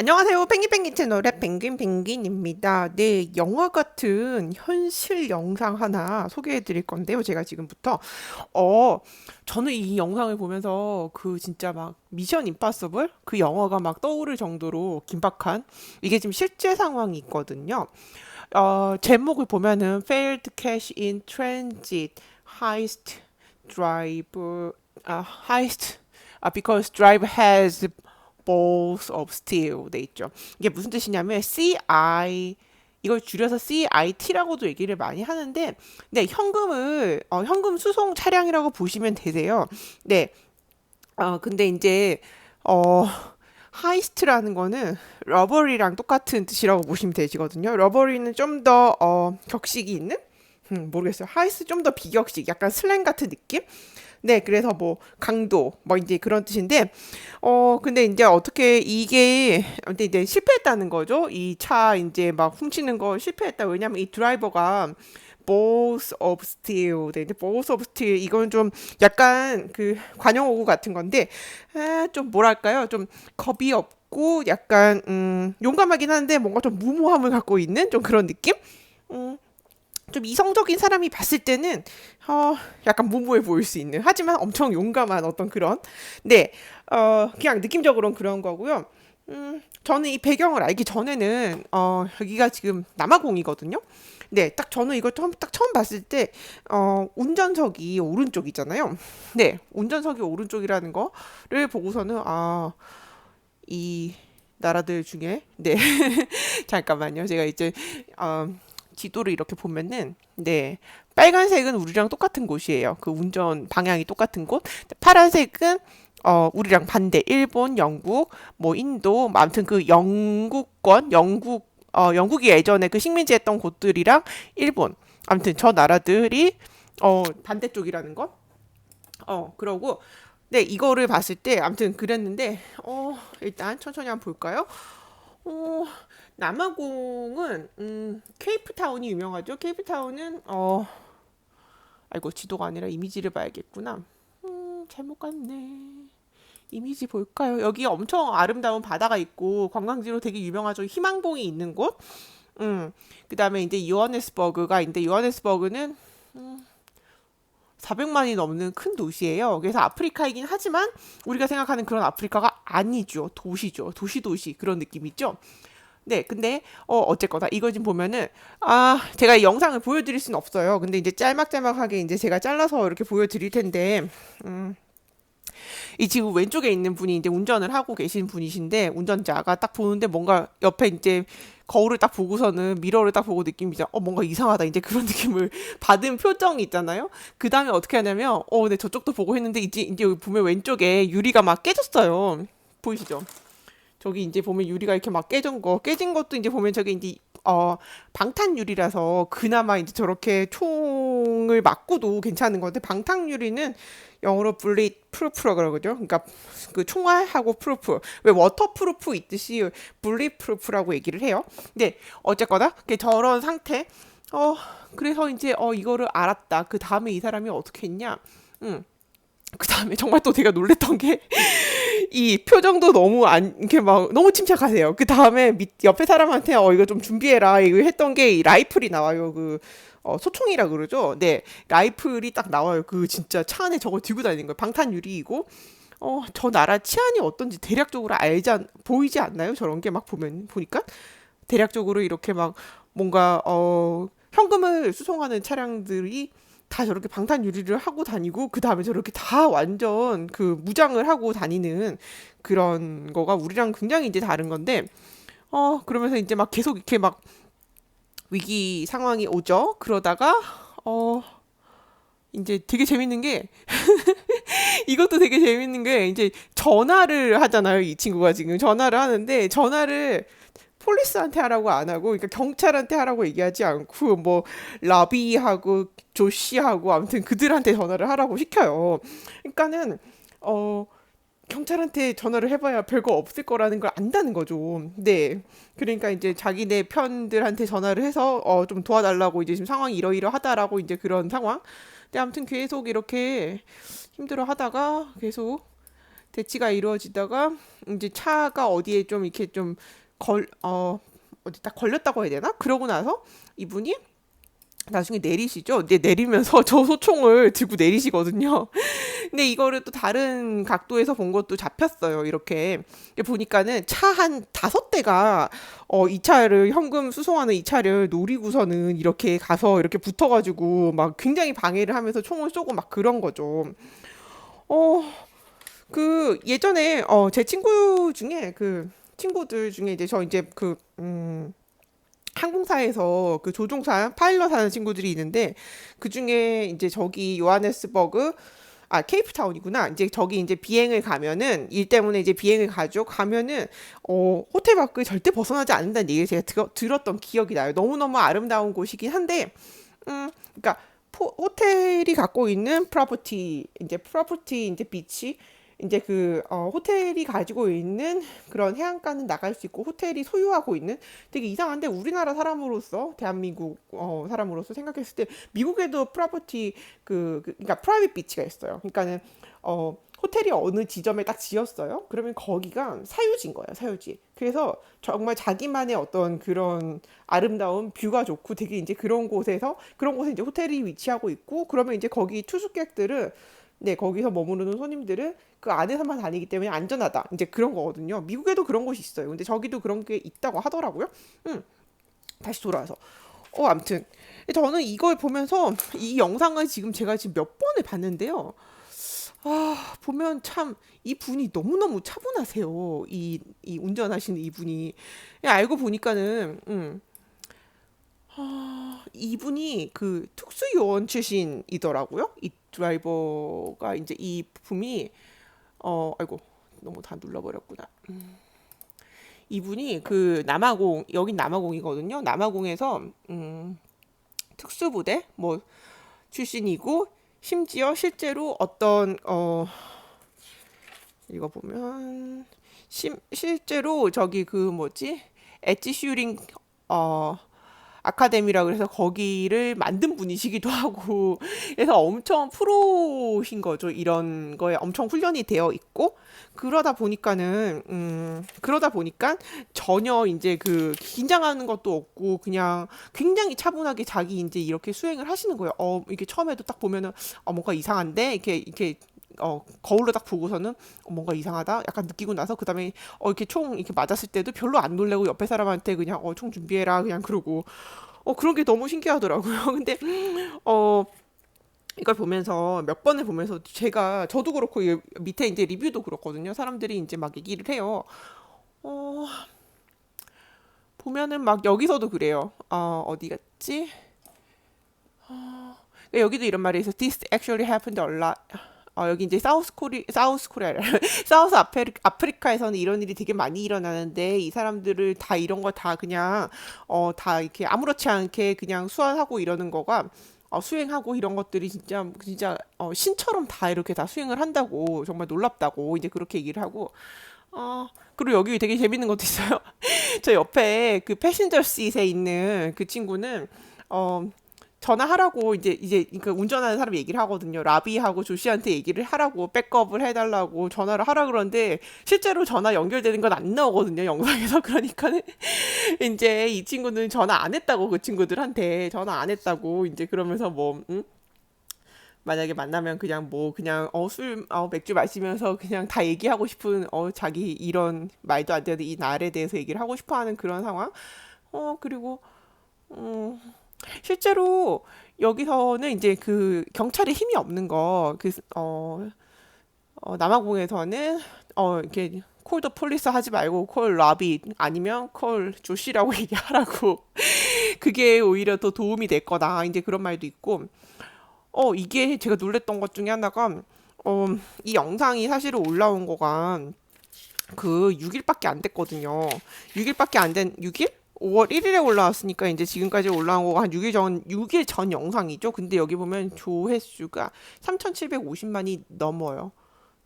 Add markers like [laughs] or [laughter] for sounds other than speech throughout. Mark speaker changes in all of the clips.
Speaker 1: 안녕하세요. 펭귄펭귄 채널의 펭귄펭귄입니다. 네, 영화 같은 현실 영상 하나 소개해 드릴 건데요. 제가 지금부터. 어, 저는 이 영상을 보면서 그 진짜 막 미션 임파서블? 그 영화가 막 떠오를 정도로 긴박한 이게 지금 실제 상황이 있거든요. 어, 제목을 보면은 Failed Cash in Transit Heist Driver, 아, Heist, 아, because driver has balls of steel 돼 있죠. 이게 무슨 뜻이냐면 CI 이걸 줄여서 CIT라고도 얘기를 많이 하는데 네, 현금을 어, 현금 수송 차량이라고 보시면 되세요. 네. 어, 근데 이제 어 하이스트라는 거는 러버리랑 똑같은 뜻이라고 보시면 되시거든요. 러버리는 좀 더 어, 격식이 있는 음, 모르겠어요. 하이스 좀 더 비격식, 약간 슬랭 같은 느낌? 네, 그래서 뭐 강도 뭐 이제 그런 뜻인데 어 근데 이제 어떻게 이게 근데 이제 실패했다는 거죠. 이 차 이제 막 훔치는 거 실패했다. 왜냐면 이 드라이버가 balls of steel. 네, balls of steel 이건 좀 약간 그 관용어구 같은 건데 아, 좀 뭐랄까요? 좀 겁이 없고 약간 음 용감하긴 한데 뭔가 좀 무모함을 갖고 있는 좀 그런 느낌? 음. 좀 이성적인 사람이 봤을 때는 어, 약간 무모해 보일 수 있는 하지만 엄청 용감한 어떤 그런 네 어, 그냥 느낌적으로는 그런 거고요. 음, 저는 이 배경을 알기 전에는 어, 여기가 지금 남아공이거든요. 네, 딱 저는 이걸 처음 딱 처음 봤을 때 어, 운전석이 오른쪽이잖아요. 네, 운전석이 오른쪽이라는 거를 보고서는 아, 이 나라들 중에 네 [laughs] 잠깐만요. 제가 이제 어, 지도를 이렇게 보면은 네 빨간색은 우리랑 똑같은 곳이에요. 그 운전 방향이 똑같은 곳. 파란색은 어 우리랑 반대. 일본, 영국, 뭐 인도, 뭐 아무튼 그 영국권, 영국 어 영국이 예전에 그 식민지 했던 곳들이랑 일본. 아무튼 저 나라들이 어 반대쪽이라는 것. 어 그러고 네 이거를 봤을 때 아무튼 그랬는데 어 일단 천천히 한번 볼까요? 어, 남아공은 음, 케이프타운이 유명하죠. 케이프타운은 어 아이고 지도가 아니라 이미지를 봐야겠구나. 음, 잘못 갔네. 이미지 볼까요? 여기 엄청 아름다운 바다가 있고 관광지로 되게 유명하죠. 희망봉이 있는 곳. 음, 그다음에 이제 요하네스버그가 있는데 요하네스버그는 음, 400만이 넘는 큰 도시예요. 그래서 아프리카이긴 하지만 우리가 생각하는 그런 아프리카가 아니죠. 도시죠. 도시 도시 그런 느낌 있죠. 네, 근데 어 어쨌거나 이거 좀 보면은 아 제가 영상을 보여드릴 수는 없어요. 근데 이제 짤막짤막하게 이제 제가 잘라서 이렇게 보여드릴 텐데 음. 이 지금 왼쪽에 있는 분이 이제 운전을 하고 계신 분이신데 운전자가 딱 보는데 뭔가 옆에 이제 거울을 딱 보고서는 미러를 딱 보고 느낌이 죠 어, 뭔가 이상하다. 이제 그런 [laughs] 느낌을 받은 표정이 있잖아요. 그 다음에 어떻게 하냐면, 어, 네, 저쪽도 보고 했는데, 이제, 이제 보면 왼쪽에 유리가 막 깨졌어요. 보이시죠? 저기 이제 보면 유리가 이렇게 막 깨진 거, 깨진 것도 이제 보면 저기 이제 어 방탄 유리라서 그나마 이제 저렇게 총을 맞고도 괜찮은 건데 방탄 유리는 영어로 블릿 프루프라 그러거든요. 그러니까 그 총알하고 프루프 왜 워터 프루프 있듯이 블릿 프루프라고 얘기를 해요. 근데 어쨌거나 저런 상태 어 그래서 이제 어 이거를 알았다. 그 다음에 이 사람이 어떻게 했냐? 음. 그 다음에 정말 또 제가 놀랬던 게 이 표정도 너무 안 이렇게 막 너무 침착하세요. 그 다음에 밑 옆에 사람한테 어 이거 좀 준비해라 이거 했던 게 라이플이 나와요. 그 어, 소총이라 그러죠. 네, 라이플이 딱 나와요. 그 진짜 차 안에 저걸 들고 다니는 거예요. 방탄 유리이고. 어, 저 나라 치안이 어떤지 대략적으로 알지 않, 보이지 않나요? 저런 게 막 보면 보니까 대략적으로 이렇게 막 뭔가 어 현금을 수송하는 차량들이 다 저렇게 방탄 유리를 하고 다니고 그 다음에 저렇게 다 완전 그 무장을 하고 다니는 그런 거가 우리랑 굉장히 이제 다른 건데 어 그러면서 이제 막 계속 이렇게 막 위기 상황이 오죠. 그러다가 어 이제 되게 재밌는 게 [laughs] 이것도 되게 재밌는 게 이제 전화를 하잖아요. 이 친구가 지금 전화를 하는데 전화를 폴리스한테 하라고 안 하고 그러니까 경찰한테 하라고 얘기하지 않고 뭐 라비하고 조씨하고 아무튼 그들한테 전화를 하라고 시켜요. 그러니까는 어 경찰한테 전화를 해봐야 별거 없을 거라는 걸 안다는 거죠. 네. 그러니까 이제 자기네 편들한테 전화를 해서 어 좀 도와달라고 이제 지금 상황이 이러이러하다라고 이제 그런 상황. 근데 아무튼 계속 이렇게 힘들어 하다가 계속 대치가 이루어지다가 이제 차가 어디에 좀 이렇게 좀 걸, 어, 어디 딱 걸렸다고 해야 되나? 그러고 나서 이분이 나중에 내리시죠. 이제 내리면서 [laughs] 저 소총을 들고 내리시거든요. 근데 이거를 또 다른 각도에서 본 것도 잡혔어요. 이렇게 보니까는 차 한 다섯 대가 어, 이 차를 현금 수송하는 이 차를 노리고서는 이렇게 가서 이렇게 붙어가지고 막 굉장히 방해를 하면서 총을 쏘고 막 그런 거죠. 어, 그 예전에 어, 제 친구 중에 그 친구들 중에 이제 저 이제 그 음. 항공사에서 그 조종사 파일럿 하는 친구들이 있는데 그 중에 이제 저기 요하네스버그 아 케이프타운이구나 이제 저기 이제 비행을 가면은 일 때문에 이제 비행을 가죠 가면은 어 호텔 밖을 절대 벗어나지 않는다는 얘기를 제가 들, 들었던 기억이 나요 너무너무 아름다운 곳이긴 한데 음 그러니까 포, 호텔이 갖고 있는 프로퍼티 이제 프로퍼티 이제 비치 이제 그 어, 호텔이 가지고 있는 그런 해안가는 나갈 수 있고 호텔이 소유하고 있는 되게 이상한데 우리나라 사람으로서 대한민국 어, 사람으로서 생각했을 때 미국에도 프로퍼티 그, 그 그러니까 프라이빗 비치가 있어요. 그러니까는 어 호텔이 어느 지점에 딱 지었어요. 그러면 거기가 사유지인 거예요, 사유지. 그래서 정말 자기만의 어떤 그런 아름다운 뷰가 좋고 되게 이제 그런 곳에서 그런 곳에 이제 호텔이 위치하고 있고 그러면 이제 거기 투숙객들은 네, 거기서 머무르는 손님들은 그 안에서만 다니기 때문에 안전하다. 이제 그런 거거든요. 미국에도 그런 곳이 있어요. 근데 저기도 그런 게 있다고 하더라고요. 음. 다시 돌아와서. 어, 암튼. 저는 이걸 보면서 이 영상을 지금 제가 지금 몇 번을 봤는데요. 아, 보면 참 이 분이 너무너무 차분하세요. 이, 이 운전하시는 이 분이. 알고 보니까는, 음. 아, 이분이 그 특수 요원 출신이더라고요. 이 드라이버가 이제 이 부품이 어 아이고 너무 다 눌러버렸구나. 음. 이분이 그 남아공 여긴 남아공이거든요. 남아공에서 음, 특수부대 뭐 출신이고 심지어 실제로 어떤 어 이거 보면 심, 실제로 저기 그 뭐지 엣지 슈링 어 아카데미라 그래서 거기를 만든 분이시기도 하고 [laughs] 그래서 엄청 프로신 거죠. 이런 거에 엄청 훈련이 되어 있고 그러다 보니까는 음 그러다 보니까 전혀 이제 그 긴장하는 것도 없고 그냥 굉장히 차분하게 자기 이제 이렇게 수행을 하시는 거예요. 어 이게 처음에도 딱 보면은 어 뭔가 이상한데 이렇게 이렇게 어 거울로 딱 보고서는 어, 뭔가 이상하다 약간 느끼고 나서 그 다음에 어 이렇게 총 이렇게 맞았을 때도 별로 안 놀래고 옆에 사람한테 그냥 어 총 준비해라 그냥 그러고 어 그런 게 너무 신기하더라고요. [laughs] 근데 어 이걸 보면서 몇 번을 보면서 제가 저도 그렇고 밑에 이제 리뷰도 그렇거든요. 사람들이 이제 막 얘기를 해요. 어 보면은 막 여기서도 그래요. 어 어디 갔지? 어, 여기도 이런 말이 있어. This actually happened a lot. 어, 여기 이제 사우스 코리 사우스 코리아 [laughs] 사우스 아프리, 아프리카에서는 이런 일이 되게 많이 일어나는데 이 사람들을 다 이런 거 다 그냥 어 다 이렇게 아무렇지 않게 그냥 수완하고 이러는 거가 어, 수행하고 이런 것들이 진짜 진짜 어, 신처럼 다 이렇게 다 수행을 한다고 정말 놀랍다고 이제 그렇게 얘기를 하고 어 그리고 여기 되게 재밌는 것도 있어요. [laughs] 저 옆에 그 패신저 시트에 있는 그 친구는 어 전화하라고 이제 이제 그 운전하는 사람이 얘기를 하거든요. 라비하고 조시한테 얘기를 하라고 백업을 해달라고 전화를 하라 그러는데 실제로 전화 연결되는 건 안 나오거든요. 영상에서 [laughs] 그러니까는 이제 이 친구는 전화 안 했다고 그 친구들한테 전화 안 했다고 이제 그러면서 뭐 응? 만약에 만나면 그냥 뭐 그냥 어술 어, 맥주 마시면서 그냥 다 얘기하고 싶은 어 자기 이런 말도 안 되는 이 날에 대해서 얘기를 하고 싶어하는 그런 상황. 어 그리고 음. 실제로 여기서는 이제 그 경찰의 힘이 없는 거, 그, 어, 어, 남아공에서는, 어, 이렇게, 콜더 폴리스 하지 말고 콜 라비 아니면 콜 조시라고 [laughs] 얘기하라고. 그게 오히려 더 도움이 될 거다 이제 그런 말도 있고. 어 이게 제가 놀랬던 것 중에 하나가 어이 영상이 사실은 올라온 거가 그 6일밖에 안 됐거든요. 6일밖에 안 된 6일? 5월 1일에 올라왔으니까 이제 지금까지 올라온 거가 한 6일 전 6일 전 영상이죠. 근데 여기 보면 조회수가 3,750만이 넘어요.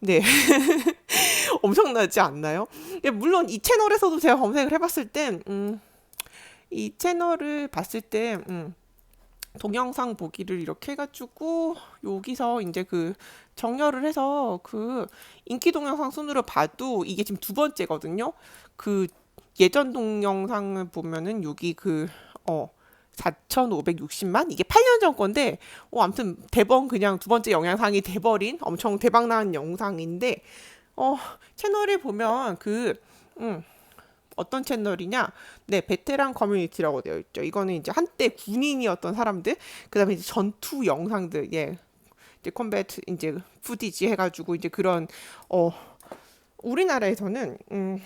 Speaker 1: 네. [laughs] 엄청나지 않나요? 물론 이 채널에서도 제가 검색을 해봤을 때, 음, 이 채널을 봤을 때, 음, 동영상 보기를 이렇게 해가지고 여기서 이제 그 정렬을 해서 그 인기 동영상 순으로 봐도 이게 지금 두 번째거든요. 그 예전 동영상을 보면은 여기 그 어 4,560만 이게 8년 전 건데 어 아무튼 대번 그냥 두 번째 영상이 돼버린 엄청 대박난 영상인데 어 채널에 보면 그 음, 어떤 채널이냐? 네, 베테랑 커뮤니티라고 되어 있죠. 이거는 이제 한때 군인이었던 사람들, 그 다음에 이제 전투 영상들, 예, 이제 컴뱃 이제 푸디지 해가지고 이제 그런 어 우리나라에서는 음.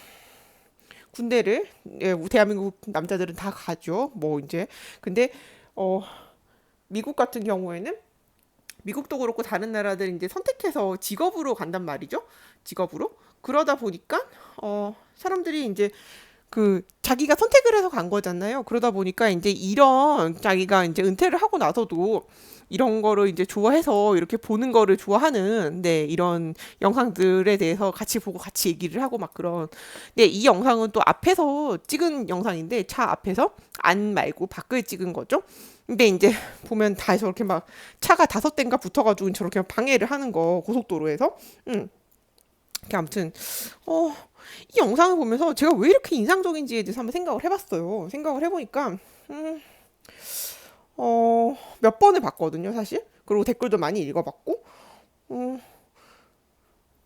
Speaker 1: 군대를 예, 대한민국 남자들은 다 가죠. 뭐 이제 근데 어 미국 같은 경우에는 미국도 그렇고 다른 나라들 이제 선택해서 직업으로 간단 말이죠. 직업으로. 그러다 보니까 어 사람들이 이제 그 자기가 선택을 해서 간 거잖아요. 그러다 보니까 이제 이런 자기가 이제 은퇴를 하고 나서도 이런 거를 이제 좋아해서 이렇게 보는 거를 좋아하는 네 이런 영상들에 대해서 같이 보고 같이 얘기를 하고 막 그런 네이 영상은 또 앞에서 찍은 영상인데 차 앞에서 안 말고 밖을 찍은 거죠. 근데 이제 보면 다 저렇게 막 차가 다섯 대인가 붙어가지고 저렇게 방해를 하는 거 고속도로에서 음. 아무튼 어, 이 영상을 보면서 제가 왜 이렇게 인상적인지에 대해서 한번 생각을 해봤어요. 생각을 해보니까 음, 어, 몇 번을 봤거든요, 사실. 그리고 댓글도 많이 읽어봤고. 어,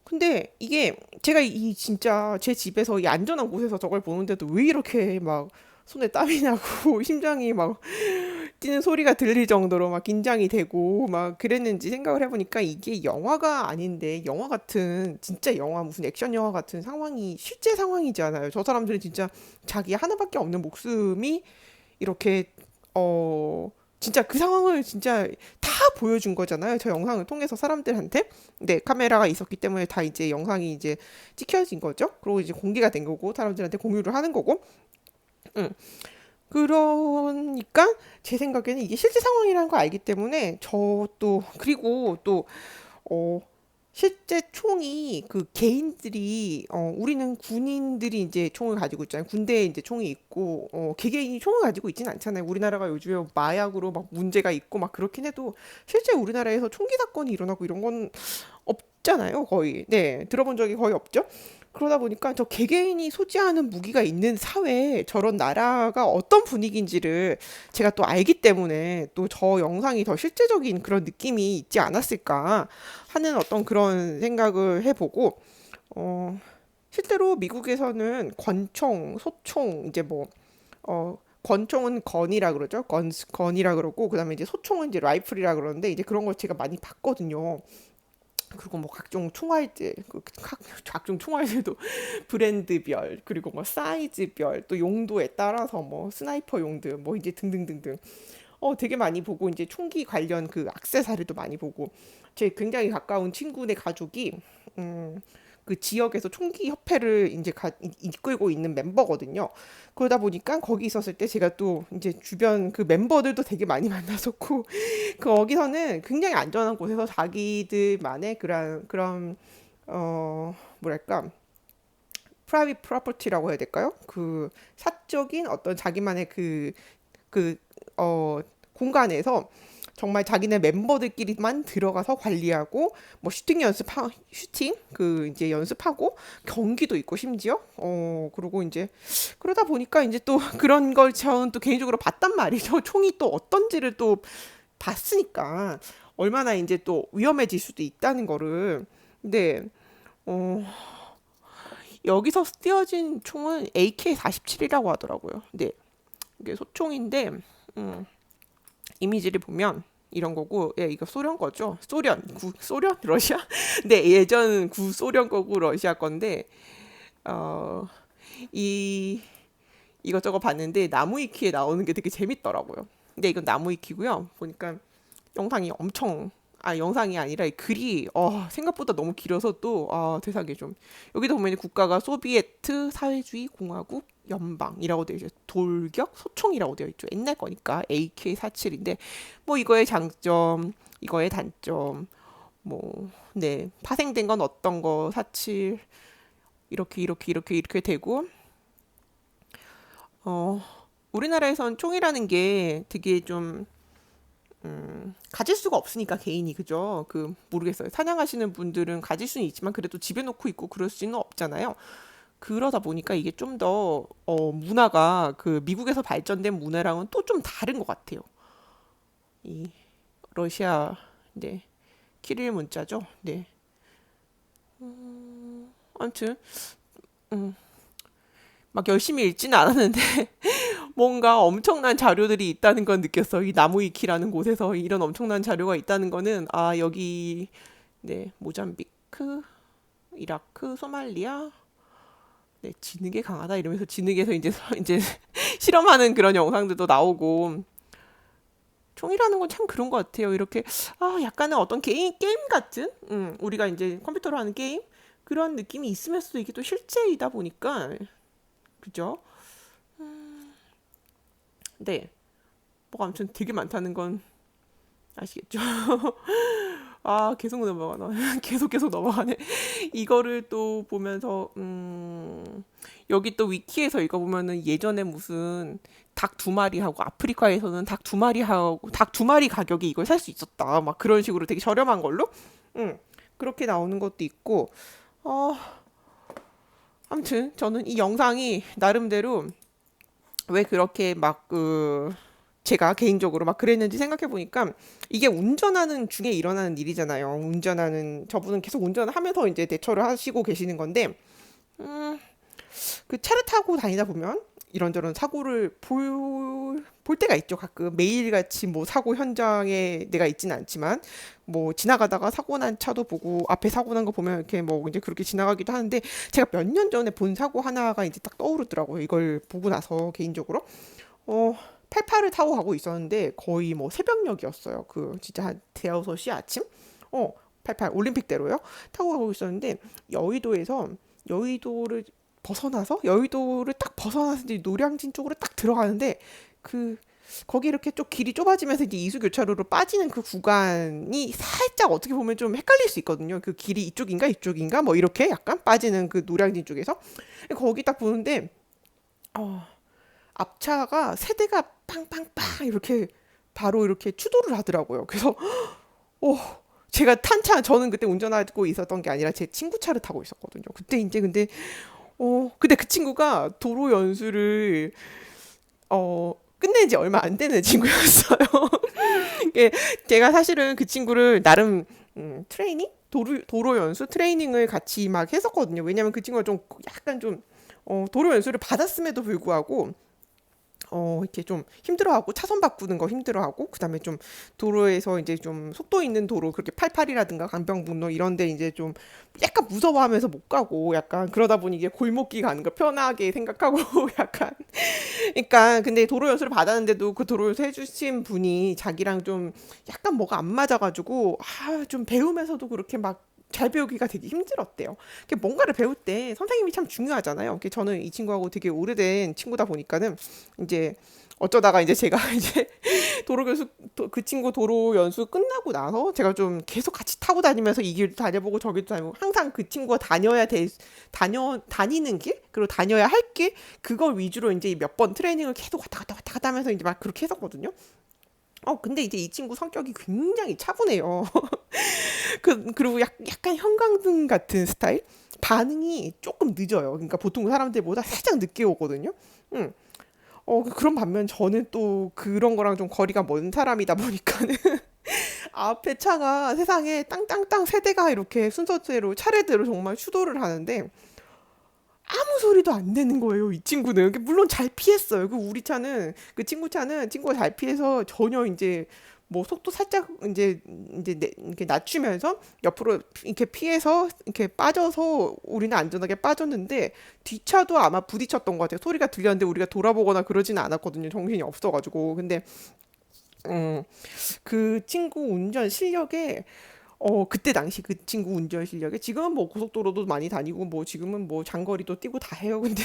Speaker 1: 근데 이게 제가 이 진짜 제 집에서 이 안전한 곳에서 저걸 보는데도 왜 이렇게 막 손에 땀이 나고 [laughs] 심장이 막 뛰는 소리가 들릴 정도로 막 긴장이 되고 막 그랬는지 생각을 해보니까 이게 영화가 아닌데 영화 같은 진짜 영화 무슨 액션 영화 같은 상황이 실제 상황이잖아요. 저 사람들은 진짜 자기 하나밖에 없는 목숨이 이렇게 어 진짜 그 상황을 진짜 다 보여준 거잖아요. 저 영상을 통해서 사람들한테 네 카메라가 있었기 때문에 다 이제 영상이 이제 찍혀진 거죠. 그리고 이제 공개가 된 거고 사람들한테 공유를 하는 거고. 응. 그러니까 제 생각에는 이게 실제 상황이라는 걸 알기 때문에 저도 그리고 또 어, 실제 총이 그 개인들이 어 우리는 군인들이 이제 총을 가지고 있잖아요. 군대에 이제 총이 있고 어 개개인이 총을 가지고 있지는 않잖아요. 우리나라가 요즘에 마약으로 막 문제가 있고 막 그렇긴 해도 실제 우리나라에서 총기 사건이 일어나고 이런 건 없잖아요. 거의. 네. 들어본 적이 거의 없죠. 그러다 보니까 저 개개인이 소지하는 무기가 있는 사회에 저런 나라가 어떤 분위기인지를 제가 또 알기 때문에 또 저 영상이 더 실제적인 그런 느낌이 있지 않았을까 하는 어떤 그런 생각을 해보고 어 실제로 미국에서는 권총, 소총 이제 뭐어 권총은 건이라 그러죠. 건 건이라 그러고 그다음에 이제 소총은 이제 라이플이라 그러는데 이제 그런 걸 제가 많이 봤거든요. 그리고 뭐 각종 총알들, 그 각, 각종 총알들도 [laughs] 브랜드별, 그리고 뭐 사이즈별, 또 용도에 따라서 뭐 스나이퍼 용들, 뭐 이제 등등등등. 어, 되게 많이 보고 이제 총기 관련 그 액세서리도 많이 보고 제 굉장히 가까운 친구네 가족이 음, 그 지역에서 총기 협회를 이제 가, 이끌고 있는 멤버거든요. 그러다 보니까 거기 있었을 때 제가 또 이제 주변 그 멤버들도 되게 많이 [laughs] 만났었고 거기서는 굉장히 안전한 곳에서 자기들만의 그런 그런 어 뭐랄까 프라이빗 프로퍼티라고 해야 될까요? 그 사적인 어떤 자기만의 그 그 어 공간에서 정말 자기네 멤버들끼리만 들어가서 관리하고 뭐 슈팅 연습하 슈팅 그 이제 연습하고 경기도 있고 심지어 어 그리고 이제 그러다 보니까 이제 또 [laughs] 그런 걸 저는 또 개인적으로 봤단 말이죠. [laughs] 총이 또 어떤지를 또 봤으니까 얼마나 이제 또 위험해질 수도 있다는 거를 근데 어 여기서 쓰여진 총은 AK-47이라고 하더라고요. 네. 이게 소총인데 음, 이미지를 보면 이런 거고 예 이거 소련 거죠? 소련 구 소련? [laughs] 러시아? 네 예전 구 소련 거고 러시아 건데 어이 이것저것 봤는데 나무위키에 나오는 게 되게 재밌더라고요. 근데 이건 나무위키고요. 보니까 영상이 엄청 아 영상이 아니라 이 글이 어 생각보다 너무 길어서 또아 세상에 좀. 여기도 보면 국가가 소비에트 사회주의 공화국 연방이라고 되어 있죠. 돌격 소총이라고 되어 있죠. 옛날 거니까 AK47인데 뭐 이거의 장점, 이거의 단점, 뭐 네 파생된 건 어떤 거 사칠 이렇게 이렇게 이렇게 이렇게 되고 어 우리나라에선 총이라는 게 되게 좀 음, 가질 수가 없으니까 개인이 그죠? 그 모르겠어요. 사냥하시는 분들은 가질 수는 있지만 그래도 집에 놓고 있고 그럴 수는 없잖아요. 그러다 보니까 이게 좀 더 어, 문화가 그 미국에서 발전된 문화랑은 또 좀 다른 것 같아요. 이 러시아 네 키릴 문자죠. 네. 아무튼 음, 막 열심히 읽지는 않았는데 [laughs] 뭔가 엄청난 자료들이 있다는 건 느꼈어. 이 나무위키라는 곳에서 이런 엄청난 자료가 있다는 거는 아 여기 네 모잠비크, 이라크, 소말리아 네 지능에 강하다 이러면서 지능에서 이제 서- 이제 [laughs] 실험하는 그런 영상들도 나오고 총이라는 건 참 그런 것 같아요. 이렇게 아 약간은 어떤 게임 게임 같은 음 우리가 이제 컴퓨터로 하는 게임 그런 느낌이 있으면서도 이게 또 실제이다 보니까 그죠? 네. 뭐 아무튼 되게 많다는 건 아시겠죠? [laughs] 아, 계속 넘어가나. [laughs] 계속 계속 넘어가네. 이거를 또 보면서 음, 여기 또 위키에서 읽어보면은 예전에 무슨 닭 두 마리 하고 아프리카에서는 닭 두 마리 하고 닭 두 마리 가격에 이걸 살 수 있었다. 막 그런 식으로 되게 저렴한 걸로? 음, 그렇게 나오는 것도 있고. 어, 아무튼 저는 이 영상이 나름대로 왜 그렇게 막 그 제가 개인적으로 막 그랬는지 생각해 보니까 이게 운전하는 중에 일어나는 일이잖아요. 운전하는 저분은 계속 운전을 하면서 이제 대처를 하시고 계시는 건데 음, 그 차를 타고 다니다 보면 이런저런 사고를 볼, 볼 때가 있죠. 가끔 매일같이 뭐 사고 현장에 내가 있지는 않지만 뭐 지나가다가 사고 난 차도 보고 앞에 사고 난 거 보면 이렇게 뭐 이제 그렇게 지나가기도 하는데 제가 몇 년 전에 본 사고 하나가 이제 딱 떠오르더라고요. 이걸 보고 나서 개인적으로 어 88을 타고 가고 있었는데 거의 뭐 새벽녘이었어요. 그 진짜 한 대여섯 시 아침? 어88 올림픽대로요. 타고 가고 있었는데 여의도에서 여의도를 벗어나서 여의도를 딱 벗어나서 이제 노량진 쪽으로 딱 들어가는데 그 거기 이렇게 좀 길이 좁아지면서 이제 이수교차로로 빠지는 그 구간이 살짝 어떻게 보면 좀 헷갈릴 수 있거든요. 그 길이 이쪽인가 이쪽인가 뭐 이렇게 약간 빠지는 그 노량진 쪽에서 거기 딱 보는데 어, 앞차가 세 대가 빵빵빵 이렇게 바로 이렇게 추돌을 하더라고요. 그래서 [gasps] 어 제가 탄차 저는 그때 운전하고 있었던 게 아니라 제 친구 차를 타고 있었거든요. 그때 이제 근데 어 근데 그 친구가 도로 연수를 어 끝낸 지 얼마 안 되는 [laughs] 친구였어요. 이게 제가 사실은 그 친구를 나름 음, 트레이닝 도로 도로 연수 트레이닝을 같이 막 했었거든요. 왜냐면 그 친구가 좀 약간 좀 어, 도로 연수를 받았음에도 불구하고 어, 이렇게 좀 힘들어하고 차선 바꾸는 거 힘들어하고 그다음에 좀 도로에서 이제 좀 속도 있는 도로 그렇게 팔팔이라든가 강변북로 이런 데 이제 좀 약간 무서워하면서 못 가고 약간 그러다 보니 이게 골목길 가는 거 편하게 생각하고 [laughs] 약간. 그러니까 근데 도로 연수를 받았는데도 그 도로 연수 해주신 분이 자기랑 좀 약간 뭐가 안 맞아가지고 아 좀 배우면서도 그렇게 막 잘 배우기가 되게 힘들었대요. 뭔가를 배울 때 선생님이 참 중요하잖아요. 저는 이 친구하고 되게 오래된 친구다 보니까는 이제 어쩌다가 이제 제가 [laughs] 이제 도로 도- 그 친구 도로 연수 끝나고 나서 제가 좀 계속 같이 타고 다니면서 이 길도 다녀보고 저기도 다니고 항상 그 친구가 다녀야 될 다녀 다니는 길 그리고 다녀야 할 길 그걸 위주로 이제 몇 번 트레이닝을 계속 왔다 갔다 왔다 갔다 하면서 이제 막 그렇게 했었거든요. 어 근데 이제 이 친구 성격이 굉장히 차분해요. [laughs] 그 그리고 약, 약간 형광등 같은 스타일 반응이 조금 늦어요. 그러니까 보통 사람들보다 살짝 늦게 오거든요. 음. 어, 그- 그런 반면 저는 또 그런 거랑 좀 거리가 먼 사람이다 보니까는 [laughs] 앞에 차가 세상에 땅땅땅 세 대가 이렇게 순서대로 차례대로 정말 추돌을 하는데 아무 소리도 안 내는 거예요, 이 친구는. 그 물론 잘 피했어요. 그 우리 차는 그 친구 차는 친구가 잘 피해서 전혀 이제 뭐 속도 살짝 이제 이제 내- 이렇게 낮추면서 옆으로 이렇게 피해서 이렇게 빠져서 우리는 안전하게 빠졌는데 뒷차도 아마 부딪혔던 것 같아요. 소리가 들렸는데 우리가 돌아보거나 그러지는 않았거든요. 정신이 없어가지고. 근데 음, 그 친구 운전 실력에 어 그때 당시 그 친구 운전 실력에 지금은 뭐 고속도로도 많이 다니고 뭐 지금은 뭐 장거리도 뛰고 다 해요. [laughs] 근데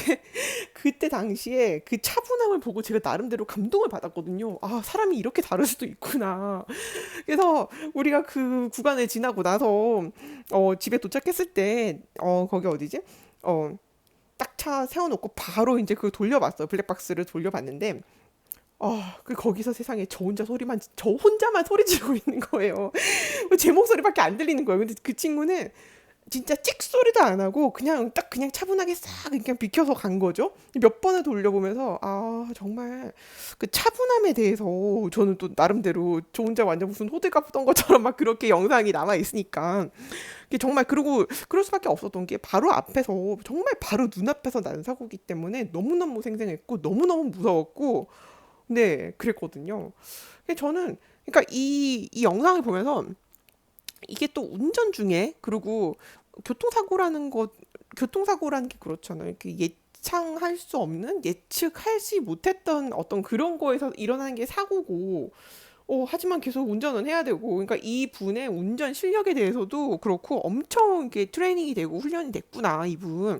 Speaker 1: 그때 당시에 그 차분함을 보고 제가 나름대로 감동을 받았거든요. 아, 사람이 이렇게 다를 수도 있구나. 그래서 우리가 그 구간을 지나고 나서 어 집에 도착했을 때 어 거기 어디지? 어 딱 차 세워놓고 바로 이제 그 돌려봤어요. 블랙박스를 돌려봤는데 아, 그 거기서 세상에 저 혼자 소리만 저 혼자만 소리 지르고 있는 거예요. [laughs] 제 목소리밖에 안 들리는 거예요. 근데 그 친구는 진짜 찍 소리도 안 하고 그냥 딱 그냥 차분하게 싹 그냥 비켜서 간 거죠. 몇 번을 돌려보면서 아 정말 그 차분함에 대해서 저는 또 나름대로 저 혼자 완전 무슨 호들갑 던 것처럼 막 그렇게 영상이 남아 있으니까 정말 그러고 그럴 수밖에 없었던 게 바로 앞에서 정말 바로 눈앞에서 난 사고기 때문에 너무너무 생생했고 너무너무 무서웠고 네 그랬거든요. 저는 그러니까 이, 이 영상을 보면서 이게 또 운전 중에 그리고 교통사고라는 것 교통사고라는 게 그렇잖아요. 이렇게 예상할 수 없는 예측하지 못했던 어떤 그런 거에서 일어나는 게 사고고 어, 하지만 계속 운전은 해야 되고 그러니까 이 분의 운전 실력에 대해서도 그렇고 엄청 이게 트레이닝이 되고 훈련이 됐구나 이분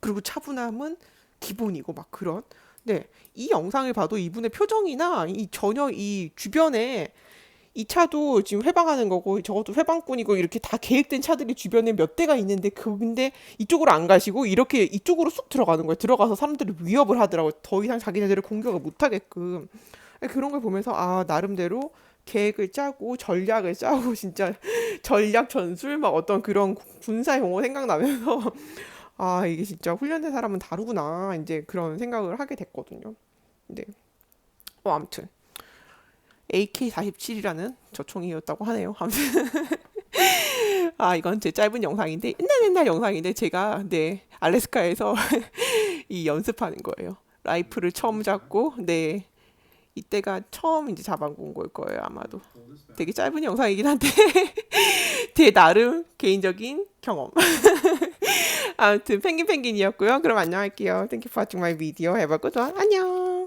Speaker 1: 그리고 차분함은 기본이고 막 그런 네, 이 영상을 봐도 이분의 표정이나 이 전혀 이 주변에 이 차도 지금 회방하는 거고 저것도 회방꾼이고 이렇게 다 계획된 차들이 주변에 몇 대가 있는데 그 근데 이쪽으로 안 가시고 이렇게 이쪽으로 쑥 들어가는 거예요. 들어가서 사람들을 위협을 하더라고요. 더 이상 자기네들을 공격을 못 하게끔. 그런 걸 보면서 아, 나름대로 계획을 짜고 전략을 짜고 [laughs] 진짜 전략 전술 막 어떤 그런 군사 용어 생각나면서 아, 이게 진짜 훈련된 사람은 다르구나. 이제 그런 생각을 하게 됐거든요. 네. 어, 아무튼 AK-47이라는 저 총이었다고 하네요. 아무튼 [laughs] 아, 이건 제 짧은 영상인데 옛날 옛날 영상인데 제가 네, 알래스카에서 [laughs] 이 연습하는 거예요. 라이프를 처음 잡고 네. 이때가 처음 이제 잡아본 걸 거예요, 아마도. 되게 짧은 영상이긴 한데 [laughs] 제 나름 개인적인 경험. [laughs] 아무튼 펭귄 펭귄이었고요. 그럼 안녕할게요. Thank you for watching my video. Have a good one. 안녕.